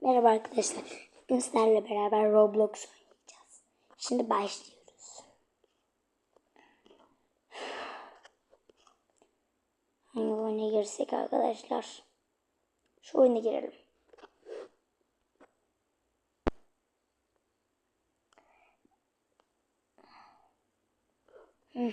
Merhaba arkadaşlar. Bugün sizlerle beraber Roblox oynayacağız. Şimdi başlıyoruz. Hangi oyuna girsek arkadaşlar? Şu oyuna girelim. Hı.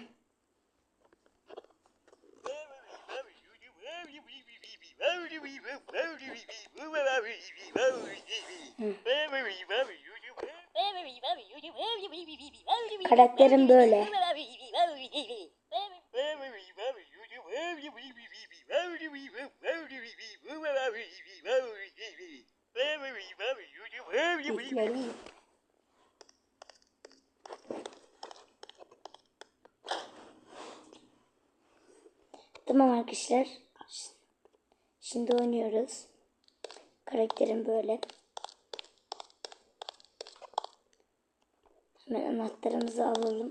Karakterim böyle. Yükleyelim. Tamam arkadaşlar. Şimdi oynuyoruz. Karakterim böyle. Hemen anahtarımızı alalım.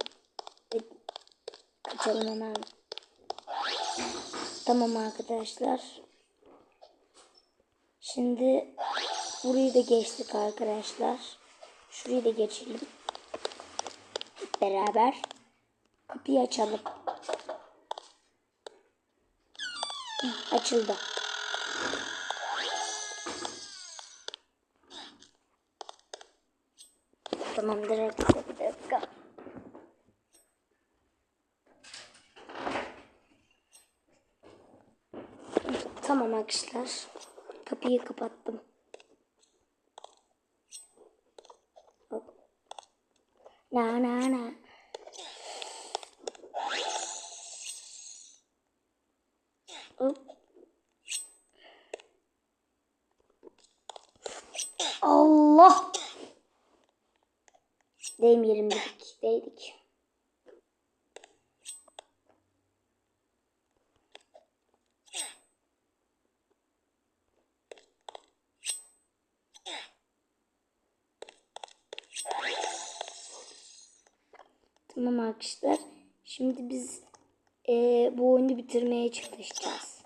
Ve kaçalım hemen. Tamam arkadaşlar. Şimdi burayı da geçtik arkadaşlar. Şurayı da geçelim. Hep beraber. Kapıyı açalım. Açıldı. Tamamdır arkadaşlar bir dakika. Tamam arkadaşlar. Kapıyı kapattım. Na na na. Hop. Allah. Değmeyelim dedik. Değdik. Tamam arkadaşlar. Şimdi biz eee, bu oyunu bitirmeye çalışacağız.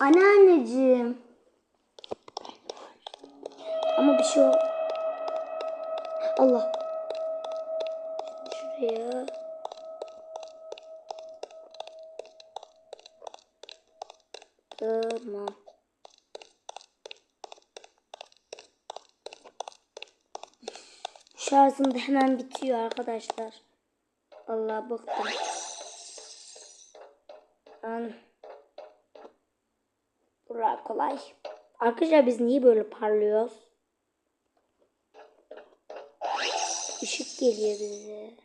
Anneanneciğim. Ama bir şey yok. Allah. Şuraya. Tamam. Şarjım da hemen bitiyor arkadaşlar. Allah bıktım. An. Kolay. Arkadaşlar biz niye böyle parlıyoruz? Işık geliyor bize.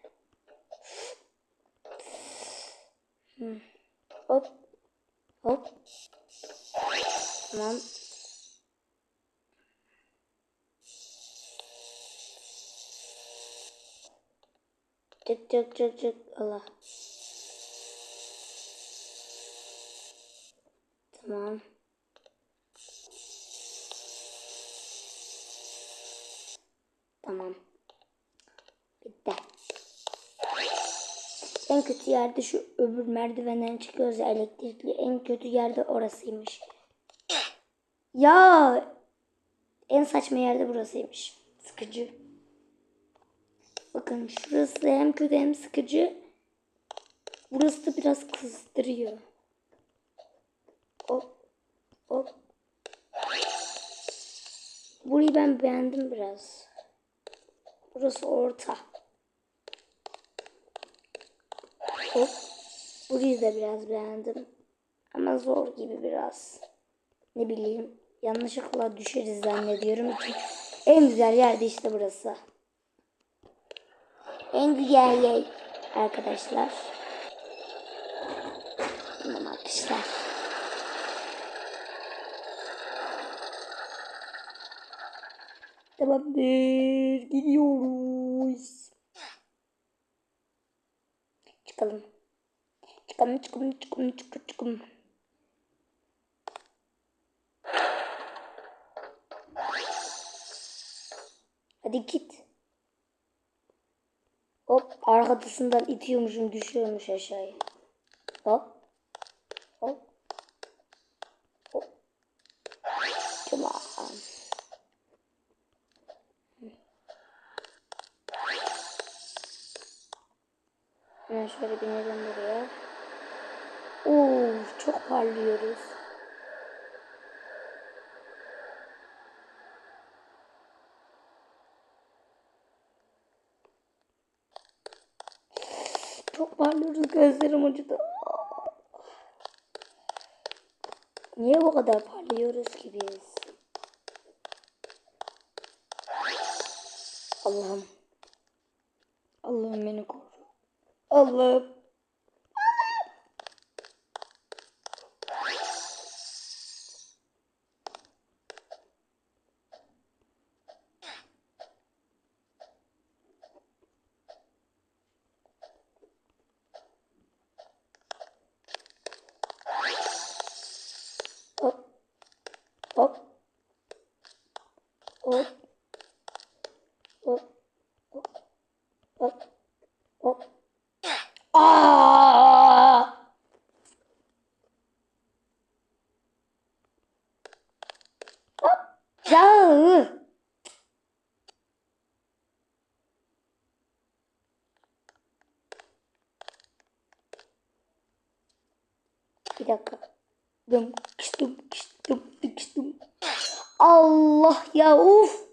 Hop. Hop. Tamam. Çık çık çık çık. Allah. Tamam. Tamam. Bitti. En kötü yerde şu öbür merdivenden çıkıyoruz ya, elektrikli. En kötü yerde orasıymış. Ya en saçma yerde burasıymış. Sıkıcı. Bakın şurası hem kötü hem sıkıcı. Burası da biraz kızdırıyor. Hop. Hop. Burayı ben beğendim biraz. Burası orta. Hop. Burayı da biraz beğendim. Ama zor gibi biraz. Ne bileyim. Yanlışlıkla düşeriz zannediyorum. En güzel yerde işte burası. En güzel yer arkadaşlar. Tamam arkadaşlar. Tamamdır. Gidiyoruz. Çıkalım. Çıkalım çıkalım çıkalım çıkalım çıkalım. Hadi git. Hop arkasından itiyormuşum düşüyormuş aşağıya. Hop. Hop. Hop. Tamam. Hemen şöyle binelim buraya. Oo, çok parlıyoruz. Çok parlıyoruz gözlerim acıdı. Niye bu kadar parlıyoruz ki biz? Allah'ım. Allah'ım beni koru. Allah'ım. Hop. Hop. Hop. Hop. Hop. Aa! Hop. Ya. Bir dakika. Dım kıştım kıştım kıştım. Allah ya uf.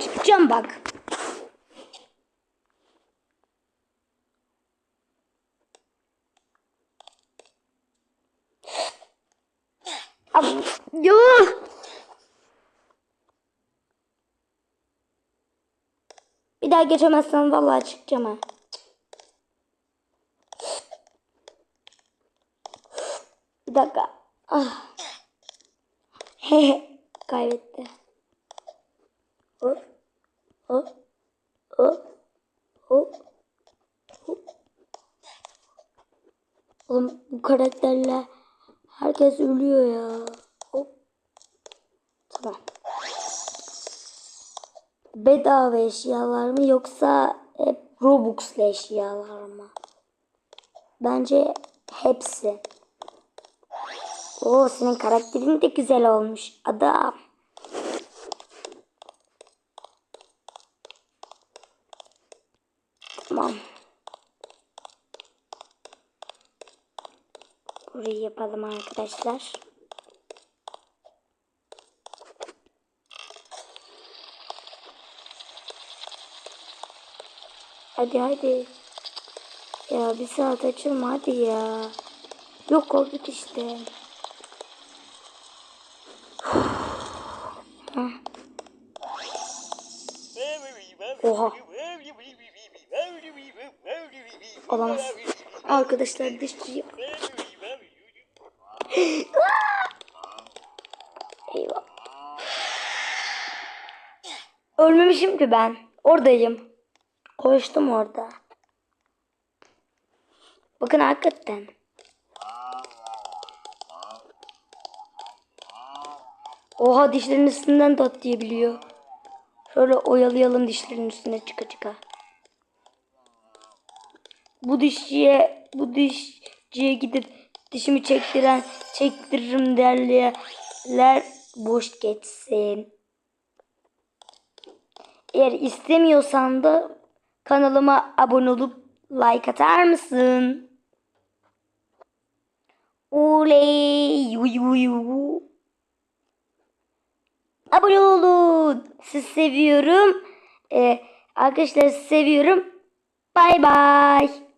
Çıkacağım bak. Bir daha geçemezsen vallahi çıkacağım ha. Bir dakika. Ah. Kaybetti. Hop. Hop. Hop. Hop. Hop. Oğlum bu karakterle herkes ölüyor ya. Hop. Tamam. Bedava eşyalar mı yoksa hep Robux'lu eşyalar mı? Bence hepsi. Oo senin karakterin de güzel olmuş adam. Tamam. Burayı yapalım arkadaşlar. Hadi hadi. Ya bir saat açılma hadi ya. Yok olduk işte. Oha. Olamaz. Arkadaşlar dışçı. Eyvah. Ölmemişim ki ben. Oradayım. Koştum orada. Bakın hakikaten. Oha dişlerin üstünden tat diyebiliyor. Şöyle oyalayalım dişlerin üstüne çıka çıka. Bu dişçiye, bu dişçiye gidip dişimi çektiren, çektiririm derler boş geçsin. Eğer istemiyorsan da kanalıma abone olup like atar mısın? Oley! Yu yu yu. Abone olun. Sizi seviyorum. Ee, arkadaşlar seviyorum. Bay bay.